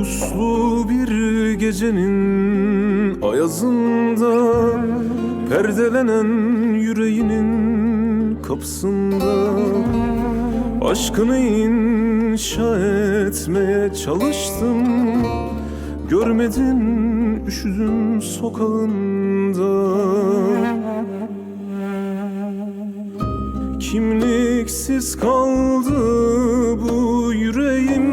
Puslu bir gecenin ayazında Perdelenen yüreğinin kapısında Aşkını inşa etmeye çalıştım. Görmedin üşüdüm sokağında. Kimliksiz kaldı bu yüreğim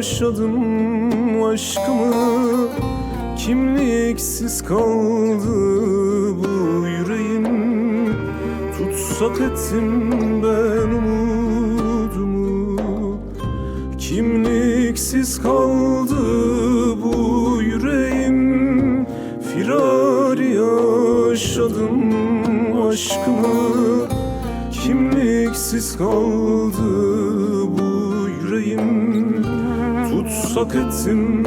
yaşadım aşkımı? Kimliksiz kaldı bu yüreğim? Tutsak ettim ben umudumu? Kimliksiz kaldı bu yüreğim? Firar yaşadım aşkımı? Kimliksiz kaldı bu yüreğim Tutsak ettim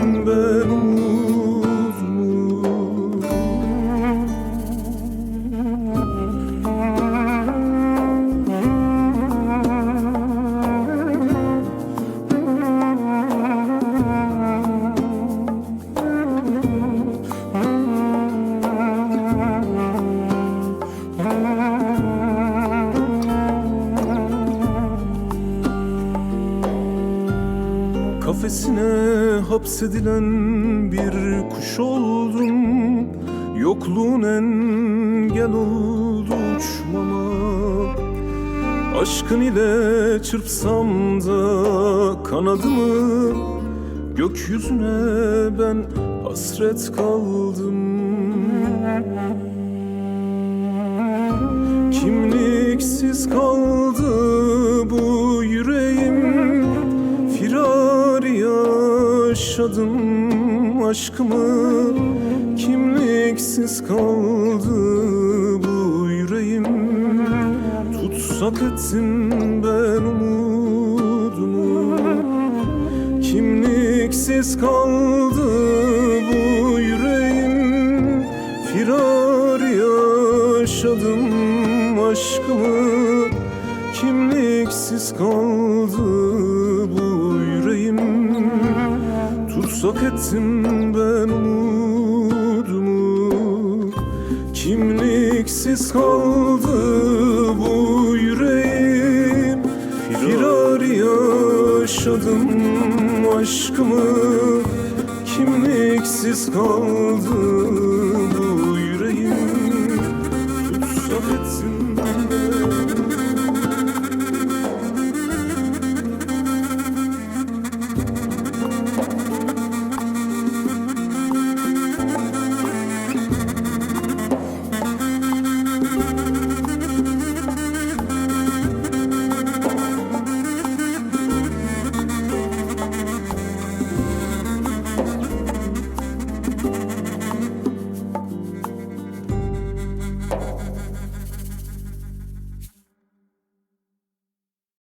Kafesine hapsedilen bir kuş oldum. Yokluğun engel oldu uçmama. Aşkın ile çırpsam da kanadımı. Gökyüzüne ben hasret kaldım Firar yaşadım aşkımı. Kimliksiz kaldı bu yüreğim. Tutsak ettim ben umudumu. Kimliksiz kaldı bu yüreğim. Firar yaşadım aşkımı. Kimliksiz kaldı bu yüreğim Tutsak ettim ben umudumu. Kimliksiz kaldı bu yüreğim. Firar yaşadım aşkımı. Kimliksiz kaldı